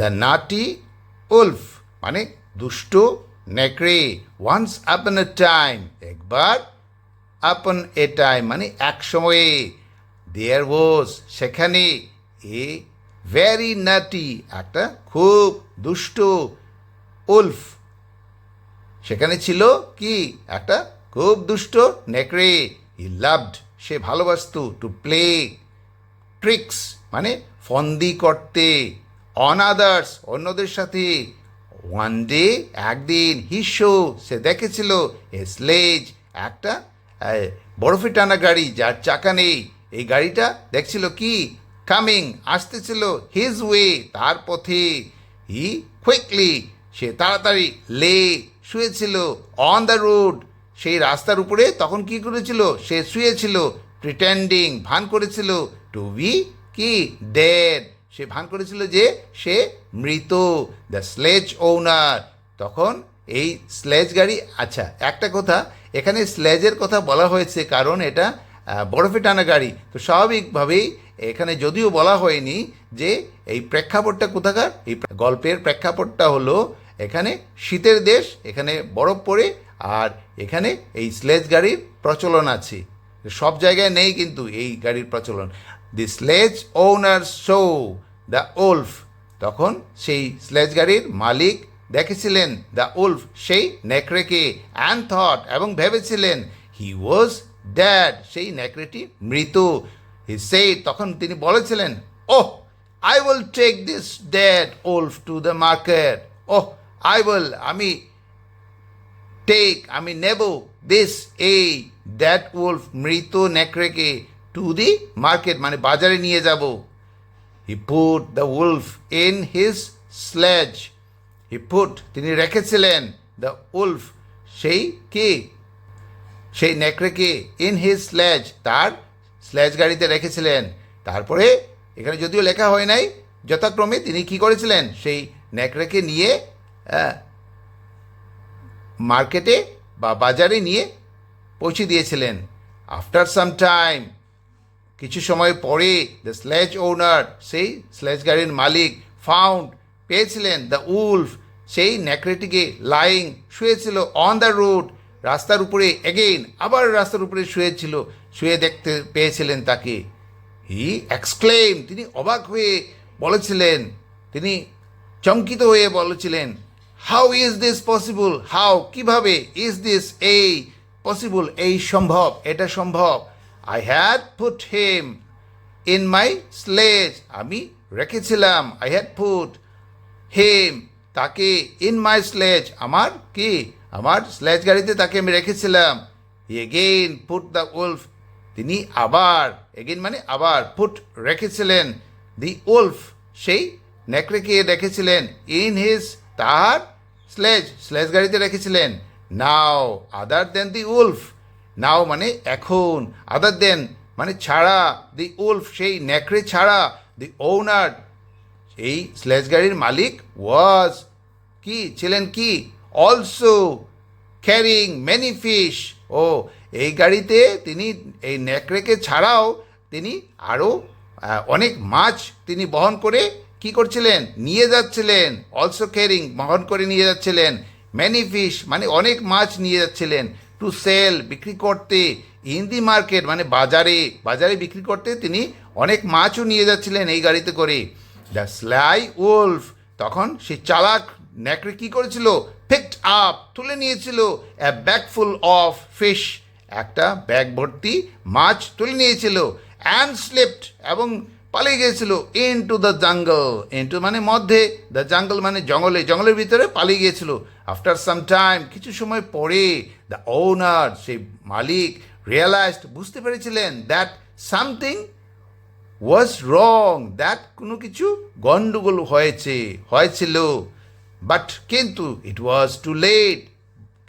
The Nutty Wolf মানে দুষ্ট নেকড়ে ওয়ান্স আপন এ টাইম একবার আপন এ টাইম মানে এক সময়ে। দেয়ার ওয়াজ সেখানে এ ভেরি নাটি একটা খুব দুষ্ট উলফ সেখানে ছিল কি? একটা খুব দুষ্ট নেকড়ে। হি লাভড সে ভালোবাসতো টু প্লে ট্রিক্স মানে ফন্দি করতে। অন আদার্স অন্যদের সাথে। ওয়ান ডে একদিন হি শো সে দেখেছিল এ স্লেজ একটা বরফে টানা গাড়ি, যার চাকা নেই। এই গাড়িটা দেখছিল কি? কামিং আসতেছিল হিজ ওয়ে তার পথে। হি কুইকলি সে তাড়াতাড়ি লে, শুয়েছিল অন দ্য রোড সেই রাস্তার উপরে তখন কি করেছিল? সে শুয়েছিল প্রিটেন্ডিং ভান করেছিল টু বি কি? ডেড সে ভান করেছিল যে সে মৃত দ্য স্লেজ ওনার তখন এই স্লেজ গাড়ি আচ্ছা একটা কথা, এখানে স্লেজের কথা বলা হয়েছে কারণ এটা বরফে টানা গাড়ি। তো স্বাভাবিকভাবেই এখানে যদিও বলা হয়নি যে এই প্রেক্ষাপটটা কোথাকার, এই গল্পের প্রেক্ষাপটটা হলো এখানে শীতের দেশ, এখানে বরফ পড়ে, আর এখানে এই স্লেজ গাড়ির প্রচলন আছে। সব জায়গায় নেই কিন্তু এই গাড়ির প্রচলন। The sledge owner show the wolf তখন সেই স্লেজ গাড়ির মালিক দেখেছিলেন দ্য উলফ সেই নেকড়েকে অ্যান্ড থট এবং ভেবেছিলেন হি ওয়াজ ড্যাড সেই নেকড়েটি মৃত। হি সে তখন তিনি বলেছিলেন, ওহ I will take this dead wolf to the market oh I will আমি টেক আমি নেব। দিস এই ড্যাড উলফ মৃত নেকড়েকে টু দি মার্কেট মানে বাজারে নিয়ে যাব। He put the wolf in his sledge he put তিনি রেখেছিলেন দ্য উলফ সেই কে? সেই নেকড়েকে ইন হিজ স্লেজ তার স্ল্যাজ গাড়িতে রেখেছিলেন। তারপরে এখানে যদিও লেখা হয় নাই, যথাক্রমে তিনি কি করেছিলেন? সেই নেকড়েকে নিয়ে মার্কেটে বা বাজারে নিয়ে পৌঁছে দিয়েছিলেন। আফটার সাম টাইম কিছু সময় পরে দ্য স্লেজ ওনার সেই স্লেজ গাড়ির মালিক ফাউন্ড পেয়েছিলেন দ্য উলফ সেই নেকড়েটিকে লাইং শুয়েছিল অন দ্য রোড রাস্তার উপরে এগেইন আবার রাস্তার উপরে শুয়েছিল, শুয়ে দেখতে পেয়েছিলেন তাকে। হি এক্সক্লেম তিনি অবাক হয়ে বলেছিলেন, তিনি চমকিত হয়ে বলেছিলেন how is this possible how কীভাবে ইজ দিস এই পসিবল এই সম্ভব? এটা সম্ভব? I had put him in my sledge আমি রেখেছিলাম। আই হ্যাড পুট হেম তাকে ইন মাই স্লেজ আমার কি? আমার স্লেজ গাড়িতে তাকে আমি রেখেছিলাম। এগেইন পুট দ্য উলফ তিনি আবার এগেইন মানে আবার পুট রেখেছিলেন। দি উলফ সেই নেকড়েকে রেখেছিলেন। ইন হিজ তার স্লেজ স্লেজ গাড়িতে রেখেছিলেন। নাও আদার দেন দি উলফ নাও মানে এখন আদার দেন মানে ছাড়া দি উলফ সেই নেকড়ে ছাড়া দি ওনার এই স্লেজ গাড়ির মালিক ওয়াজ কি, ছিলেন কি? অলসো ক্যারিং মেনি ফিশ ও, এই গাড়িতে তিনি, এই নেকড়েকে ছাড়াও তিনি আরও অনেক মাছ তিনি বহন করে কি করছিলেন? নিয়ে যাচ্ছিলেন। অলসো ক্যারিং বহন করে নিয়ে যাচ্ছিলেন। মেনি ফিশ মানে অনেক মাছ নিয়ে যাচ্ছিলেন। টু সেল বিক্রি করতে। ইন দি মার্কেট মানে বাজারে বাজারে বিক্রি করতে তিনি অনেক মাছও নিয়ে যাচ্ছিলেন এই গাড়িতে করে। দ্য স্লাই উলফ তখন সে চালাক নেকড়ে কী করেছিল? পিকড আপ তুলে নিয়েছিল। A bag full of fish একটা ব্যাগ ভর্তি মাছ তুলে নিয়েছিল। অ্যান্ড স্লিপড এবং পালিয়ে গিয়েছিল into the jungle into মানে মধ্যে দ্য জঙ্গল মানে জঙ্গলে, জঙ্গলের ভিতরে পালিয়ে গিয়েছিল। আফটার সাম টাইম কিছু সময় পরে দ্য ওনার সেই মালিক রিয়েলাইজড বুঝতে পেরেছিলেন that something was wrong that কোনো কিছু গন্ডগোল হয়েছে, হয়েছিল। বাট কিন্তু ইট ওয়াজ টু লেট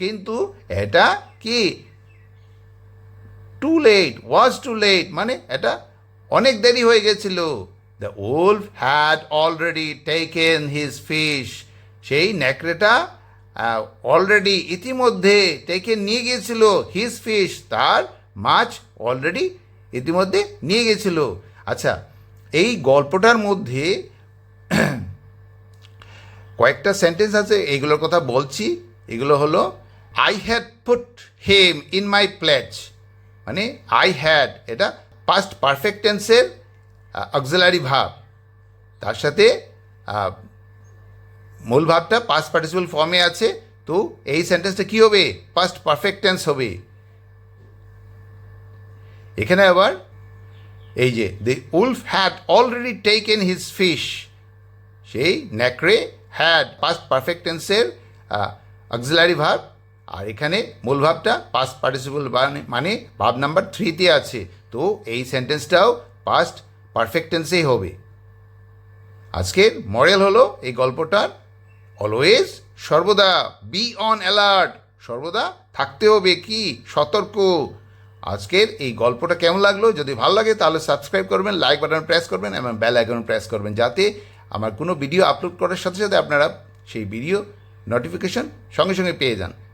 কিন্তু এটা কি? Too late was too late মানে এটা অনেক দেরি হয়ে গেছিল। The wolf had already taken his fish সেই নেকড়েটা অলরেডি ইতিমধ্যে টেকে নিয়ে গিয়েছিল হিজ ফিশ তার মাছ অলরেডি ইতিমধ্যে নিয়ে গেছিল আচ্ছা এই গল্পটার মধ্যে কয়েকটা সেন্টেন্স আছে, এইগুলোর কথা বলছি। এগুলো হলো I had put him in my sledge মানে আই হ্যাড এটা পাস্ট পারফেক্ট টেন্সের অক্সিলারি ভাব তার সাথে মূল ভাবটা পাস্ট পার্টিসিপাল ফর্মে আছে, তো এই সেন্টেন্সটা কী হবে? পাস্ট পারফেক্ট টেন্স হবে। এখানে আবার, এই যে the wolf had already taken his fish সেই নেকড়ে হ্যাড পাস্ট পারফেক্ট টেন্সের অক্সিলারি ভাব আর এখানে মূল ভাবটা পাস্ট পার্টিসিপল মানে ভাব নাম্বার থ্রিতে আছে। তো এই সেন্টেন্সটাও পাস্ট পারফেক্টেন্সেই হবে। আজকের মডেল হলো এই গল্পটার অলওয়েজ সর্বদা বি অন অ্যালার্ট সর্বদা থাকতে হবে কি? সতর্ক। আজকের এই গল্পটা কেমন লাগল? যদি ভালো লাগে তাহলে সাবস্ক্রাইব করবেন লাইক বাটন প্রেস করবেন এবং বেল আইকন প্রেস করবেন যাতে আমার কোনো ভিডিও আপলোড করার সাথে সাথে আপনারা সেই ভিডিও নোটিফিকেশন সঙ্গে সঙ্গে পেয়ে যান।